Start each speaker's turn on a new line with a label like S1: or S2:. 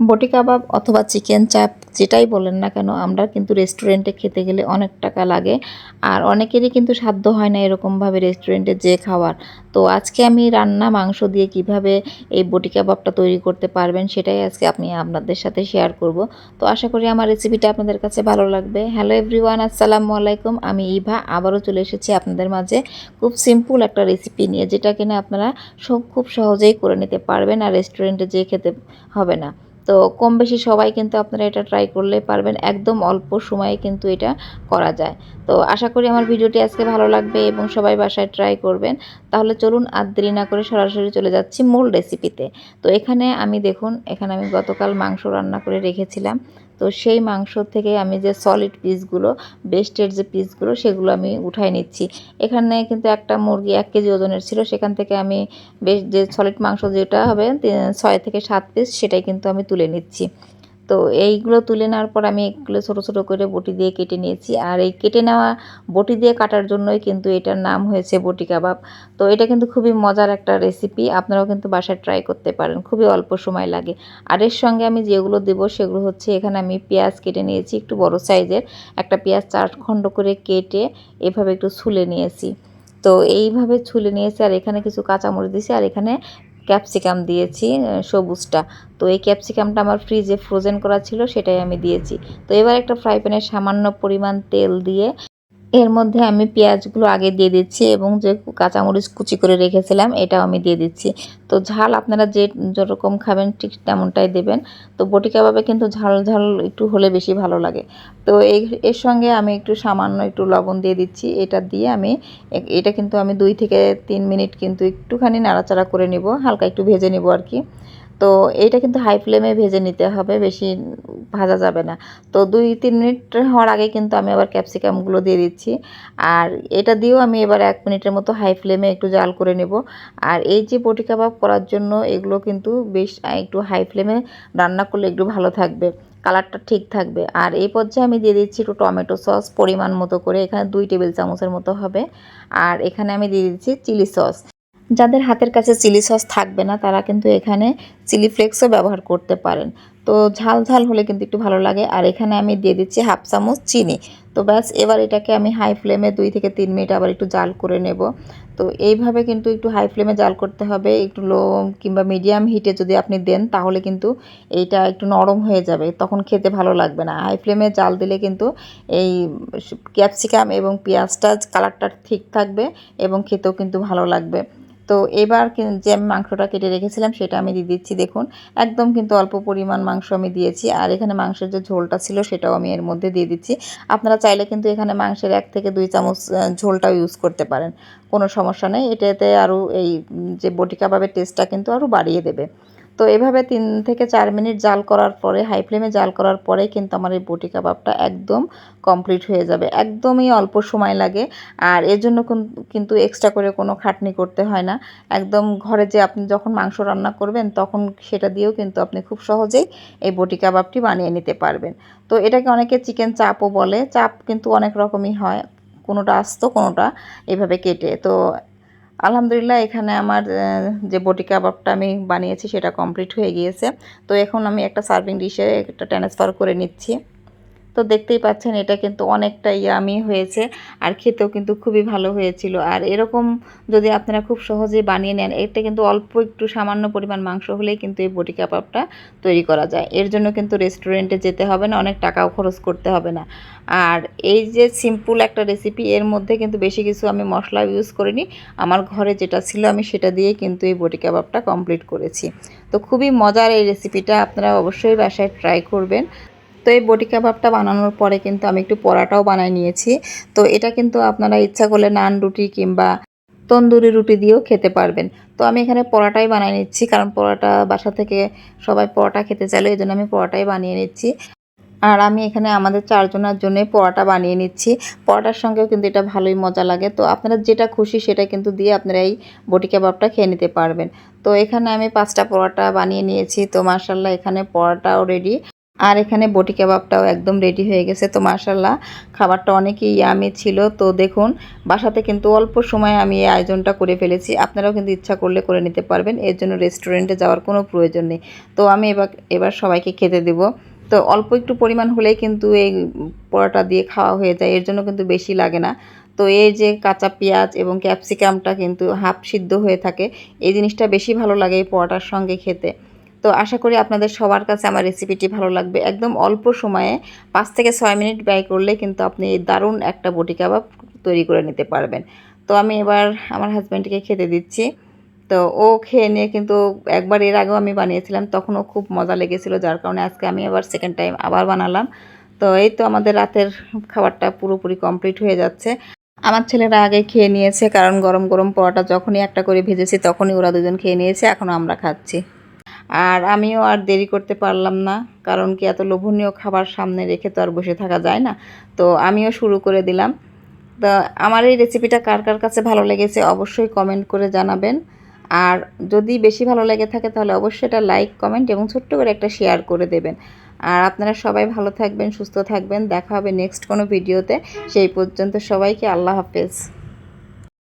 S1: বটি কাবাব অথবা চিকেন চাপ, যেটাই বলেন না কেন, আমরা কিন্তু রেস্টুরেন্টে খেতে গেলে অনেক টাকা লাগে। আর অনেকেরই কিন্তু সাধ্য হয় না এরকমভাবে রেস্টুরেন্টে যে খাওয়ার। তো আজকে আমি রান্না মাংস দিয়ে কীভাবে এই বটি কাবাবটা তৈরি করতে পারবেন, সেটাই আজকে আমি আপনাদের সাথে শেয়ার করব। তো আশা করি আমার রেসিপিটা আপনাদের কাছে ভালো লাগবে। হ্যালো এভরিওয়ান আসসালামু আলাইকুম। আমি ইভা, আবারও চলে এসেছি আপনাদের মাঝে খুব সিম্পল একটা রেসিপি নিয়ে, যেটা কিনা আপনারা সব খুব সহজেই করে নিতে পারবেন, আর রেস্টুরেন্টে যেয়ে খেতে হবে না। তো কম বেশি সবাই কিন্তু আপনারা এটা ট্রাই করলে পারবেন, একদম অল্প সময়ে কিন্তু এটা করা যায়। তো আশা করি আমার ভিডিওটি আজকে ভালো লাগবে এবং সবাই বাসায় ট্রাই করবেন। তাহলে চলুন আর দেরি না করে সরাসরি চলে যাচ্ছি মূল রেসিপিতে তো এখানে আমি দেখুন, এখানে আমি গতকাল মাংস রান্না করে রেখেছিলাম। তো সেই মাংস থেকে আমি যে সলিড পিসগুলো বেস্টের যে পিসগুলো সেগুলো আমি উঠাই নিচ্ছি। এখানে কিন্তু একটা মুরগি এক কেজি ওজনের ছিল, সেখান থেকে আমি বেশ যে সলিড মাংস যেটা হবে ছয় থেকে সাত পিস সেটাই কিন্তু আমি তুলে নিচ্ছি। তো এইগুলো তুলে নেওয়ার পর আমি এগুলো ছোটো ছোটো করে বটি দিয়ে কেটে নিয়েছি। আর এই কেটে নেওয়া বটি দিয়ে কাটার জন্যই কিন্তু এটার নাম হয়েছে বটি কাবাব। তো এটা কিন্তু খুবই মজার একটা রেসিপি আপনারাও কিন্তু বাসায় ট্রাই করতে পারেন, খুবই অল্প সময় লাগে। আর এর সঙ্গে আমি যেগুলো দেবো সেগুলো হচ্ছে, এখানে আমি পেঁয়াজ কেটে নিয়েছি, একটু বড় সাইজের। একটা পেঁয়াজ চার খণ্ড করে কেটে এভাবে একটু ছুলে নিয়েছি। তো এইভাবে ছুলে নিয়েছি, আর এখানে কিছু কাঁচামরিচ দিয়েছি, আর এখানে ক্যাপসিকাম দিয়েছি সবুজটা। তো এই ক্যাপসিকামটা আমার ফ্রিজে ফ্রোজেন করা ছিল, সেটাই আমি দিয়েছি। তো এবার একটা ফ্রাই প্যানে সামান্য পরিমাণ তেল দিয়ে এর মধ্যে আমি পেঁয়াজগুলো আগে দিয়ে দিচ্ছি এবং যে কাঁচামরিচ কুচি করে রেখেছিলাম, এটাও আমি দিয়ে দিচ্ছি। তো ঝাল আপনারা যে যেরকম খাবেন ঠিক তেমনটাই দেবেন। তো বটি কাবাবে কিন্তু ঝাল ঝাল একটু হলে বেশি ভালো লাগে। তো এর সঙ্গে আমি একটু সামান্য একটু লবণ দিয়ে দিচ্ছি। এটা দিয়ে আমি এটা কিন্তু আমি দুই থেকে তিন মিনিট কিন্তু একটুখানি নাড়াচাড়া করে নেব, হালকা একটু ভেজে নেব আর কি। তো এইটা কিন্তু হাই ফ্লেমে ভেজে নিতে হবে, বেশি ভাজা যাবে না। তো দুই তিন মিনিট হওয়ার আগে কিন্তু আমি আবার ক্যাপসিকামগুলো দিয়ে দিচ্ছি। আর এটা দিয়েও আমি এবার এক মিনিটের মতো হাই ফ্লেমে একটু জাল করে নেব। আর এই যে বটি কাবাব করার জন্য এগুলো কিন্তু বেশ একটু হাই ফ্লেমে রান্না করলে একটু ভালো থাকবে, কালারটা ঠিক থাকবে। আর এই পর্যায়ে আমি দিয়ে দিচ্ছি একটু টমেটো সস পরিমাণ মতো করে, এখানে দুই টেবিল চামচের মতো হবে। আর এখানে আমি দিয়ে দিচ্ছি চিলি সস। যাদের হাতের কাছে চিলি সস থাকবে না, তারা কিন্তু এখানে চিলি ফ্লেক্সও ব্যবহার করতে পারেন। তো ঝাল ঝাল হলে কিন্তু একটু ভালো লাগে। আর এখানে আমি দিয়ে দিচ্ছি হাফ চামচ চিনি। তো ব্যাস, এবার এটাকে আমি হাই ফ্লেমে দুই থেকে তিন মিনিট আবার একটু জাল করে নেব। তো এইভাবে কিন্তু একটু হাই ফ্লেমে জাল করতে হবে। একটু লো কিংবা মিডিয়াম হিটে যদি আপনি দেন, তাহলে কিন্তু এইটা একটু নরম হয়ে যাবে। তখন খেতে ভালো লাগবে না। হাই ফ্লেমে জাল দিলে কিন্তু এই ক্যাপসিকাম এবং পেঁয়াজটা কালারটা ঠিক থাকবে এবং খেতেও কিন্তু ভালো লাগবে। তো এবার যে আমি মাংসটা কেটে রেখেছিলাম সেটা আমি দিয়ে দিচ্ছি, দেখুন। একদম কিন্তু অল্প পরিমাণ মাংস আমি দিয়েছি। আর এখানে মাংসের যে ঝোলটা ছিল সেটাও আমি এর মধ্যে দিয়ে দিচ্ছি। আপনারা চাইলে কিন্তু এখানে মাংসের এক থেকে দুই চামচ ঝোলটাও ইউজ করতে পারেন। কোনো সমস্যা নেই। এটাতে আরও এই যে বটি কাবাবের টেস্টটা কিন্তু আরও বাড়িয়ে দেবে। তো এভাবে তিন থেকে চার মিনিট জাল করার পরে হাই ফ্লেমে জাল করার পরে কিন্তু আমার এই বটি কাবাবটা একদম কমপ্লিট হয়ে যাবে। একদমই অল্প সময় লাগে আর এর জন্য কিন্তু এক্সট্রা করে কোনো খাটনি করতে হয় না। একদম ঘরে যে আপনি যখন মাংস রান্না করবেন, তখন সেটা দিয়েও কিন্তু আপনি খুব সহজেই এই বটি কাবাবটি বানিয়ে নিতে পারবেন। তো এটাকে অনেকে চিকেন চাপও বলে। চাপ কিন্তু অনেক রকমই হয়, কোনোটা আসতো, কোনোটা এভাবে কেটে। তো আলহামদুলিল্লাহ, এখানে আমার যে বটি কাবাবটা আমি বানিয়েছি সেটা কমপ্লিট হয়ে গিয়েছে। তো এখন আমি একটা সার্ভিং ডিশে একটা ট্রান্সফার করে নিচ্ছি। তো দেখতেই পাচ্ছেন এটা কিন্তু অনেকটা ইয়ামি হয়েছে আর খেতেও কিন্তু খুবই ভালো হয়েছিল। আর এরকম যদি আপনারা খুব সহজে বানিয়ে নেন এটা কিন্তু অল্প একটু সামান্য পরিমাণ মাংস হলেই কিন্তু এই বটি কাবাবটা তৈরি করা যায়। এর জন্য কিন্তু রেস্টুরেন্টে যেতে হবে না, অনেক টাকাও খরচ করতে হবে না। আর এই যে সিম্পল একটা রেসিপি এর মধ্যে কিন্তু বেশি কিছু আমি মশলা ইউজ করিনি। আমার ঘরে যেটা ছিল আমি সেটা দিয়েই কিন্তু এই বটি কাবাবটা কমপ্লিট করেছি। তো খুবই মজার এই রেসিপিটা আপনারা অবশ্যই বাসায় ট্রাই করবেন। তো এই বটি কাবাবটা বানানোর পরে কিন্তু আমি একটু পরাটাও বানাই নিয়েছি। তো এটা কিন্তু আপনারা ইচ্ছা করলে নান রুটি কিংবা তন্দুরি রুটি দিয়েও খেতে পারবেন। তো আমি এখানে পরাটাই বানিয়ে নিচ্ছি, কারণ পরাটা বাসা থেকে সবাই পরোটা খেতে চাইলে এই জন্য আমি পরোটাই বানিয়ে নিচ্ছি। আর আমি এখানে আমাদের চারজনের জন্যই পরোটা বানিয়ে নিচ্ছি। পরোটার সঙ্গেও কিন্তু এটা ভালোই মজা লাগে। তো আপনারা যেটা খুশি সেটা কিন্তু দিয়ে আপনারা এই বটি কাবাবটা খেয়ে নিতে পারবেন। তো এখানে আমি পাঁচটা পরোটা বানিয়ে নিয়েছি। তো মার্শাল্লাহ এখানে পরোটাও রেডি আর এখানে বটি কাবাবটাও একদম রেডি হয়ে গেছে। তো মাশাল্লাহ খাবারটা অনেকই ইয়ামি ছিল। তো দেখুন, বাসাতে কিন্তু অল্প সময়ে আমি এই আয়োজনটা করে ফেলেছি। আপনারাও কিন্তু ইচ্ছা করলে করে নিতে পারবেন। এর জন্য রেস্টুরেন্টে যাওয়ার কোনো প্রয়োজন নেই। তো আমি এবার এবার সবাইকে খেতে দেবো। তো অল্প একটু পরিমাণ হলেই কিন্তু এই পরোটা দিয়ে খাওয়া হয়ে যায়। এর জন্য কিন্তু বেশি লাগে না। তো এই যে কাঁচা পেঁয়াজ এবং ক্যাপসিকামটা কিন্তু হাফ সিদ্ধ হয়ে থাকে। এই জিনিসটা বেশি ভালো লাগে এই পরোটার সঙ্গে খেতে। তো আশা করি আপনাদের সবার কাছে আমার রেসিপিটি ভালো লাগবে। একদম অল্প সময়ে পাঁচ থেকে ছয় মিনিট ব্যয় করলে কিন্তু আপনি দারুণ একটা বটি কাবাব তৈরি করে নিতে পারবেন। তো আমি এবার আমার হাজব্যান্ডকে খেতে দিচ্ছি। তো ও খেয়ে নিয়ে কিন্তু একবার এর আগেও আমি বানিয়েছিলাম তখনও খুব মজা লেগেছিল, যার কারণে আজকে আমি আবার সেকেন্ড টাইম আবার বানালাম। তো এই তো আমাদের রাতের খাবারটা পুরোপুরি কমপ্লিট হয়ে যাচ্ছে। আমার ছেলেরা আগে খেয়ে নিয়েছে, কারণ গরম গরম পরোটা যখনই একটা করে ভেজেছি তখনই ওরা দুজন খেয়ে নিয়েছে এখনও আমরা খাচ্ছি। আর আমিও আর দেরি করতে পারলাম না, কারণ কি এত লোভনীয় খাবার সামনে রেখে তো আর বসে থাকা যায় না। তো আমিও শুরু করে দিলাম। তো আমার এই রেসিপিটা কার কার কাছে ভালো লেগেছে অবশ্যই কমেন্ট করে জানাবেন। আর যদি বেশি ভালো লেগে থাকে তাহলে অবশ্যই এটা লাইক কমেন্ট এবং ছোট্ট করে একটা শেয়ার করে দেবেন। আর আপনারা সবাই ভালো থাকবেন, সুস্থ থাকবেন। দেখা হবে নেক্সট কোনো ভিডিওতে সেই পর্যন্ত সবাইকে আল্লাহ হাফেজ।